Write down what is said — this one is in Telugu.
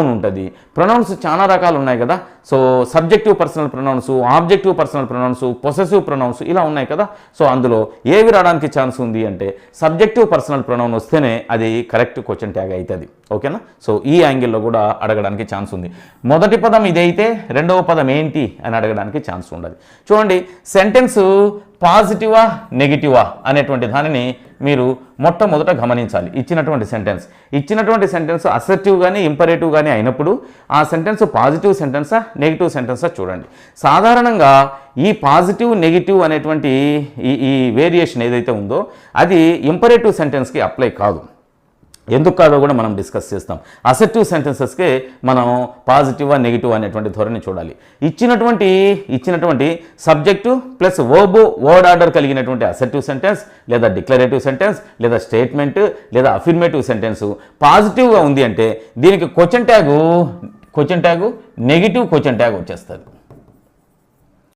ఉంటుంది. ప్రొనౌన్స్ చాలా రకాలు ఉన్నాయి కదా. So subjective personal pronouns objective personal pronouns possessive pronouns ఇలా ఉన్నాయి కదా. సో అందులో ఏవి రావడానికి ఛాన్స్ ఉంది అంటే సబ్జెక్టివ్ పర్సనల్ ప్రొనౌన్ వస్తేనే అది కరెక్ట్ క్వశ్చన్ ట్యాగ్ అవుతుంది ఓకేనా సో ఈ యాంగిల్లో కూడా అడగడానికి ఛాన్స్ ఉంది. మొదటి పదం ఇదైతే రెండవ పదం ఏంటి అని అడగడానికి ఛాన్స్ ఉండదు. చూడండి సెంటెన్స్ పాజిటివా నెగిటివా అనేటువంటి దానిని మీరు మొట్టమొదట గమనించాలి. ఇచ్చినటువంటి సెంటెన్స్ ఇచ్చినటువంటి సెంటెన్స్ అసర్టివ్ కానీ ఇంపరేటివ్ కానీ అయినప్పుడు ఆ సెంటెన్స్ పాజిటివ్ సెంటెన్సా నెగిటివ్ సెంటెన్సా చూడండి. సాధారణంగా ఈ పాజిటివ్ నెగిటివ్ అనేటువంటి ఈ ఈ వేరియేషన్ ఏదైతే ఉందో అది ఇంపరేటివ్ సెంటెన్స్కి అప్లై కాదు. ఎందుకు కాదో కూడా మనం డిస్కస్ చేస్తాం. అసెప్టివ్ సెంటెన్సెస్కే మనం పాజిటివ్ నెగిటివ్ అనేటువంటి ధోరణి చూడాలి. ఇచ్చినటువంటి ఇచ్చినటువంటి subject plus verb word order కలిగినటువంటి అసెప్టివ్ సెంటెన్స్ లేదా డిక్లరేటివ్ సెంటెన్స్ లేదా స్టేట్మెంట్ లేదా అఫిర్మేటివ్ సెంటెన్స్ పాజిటివ్గా ఉంది అంటే దీనికి question tag question tag negative question tag వచ్చేస్తుంది.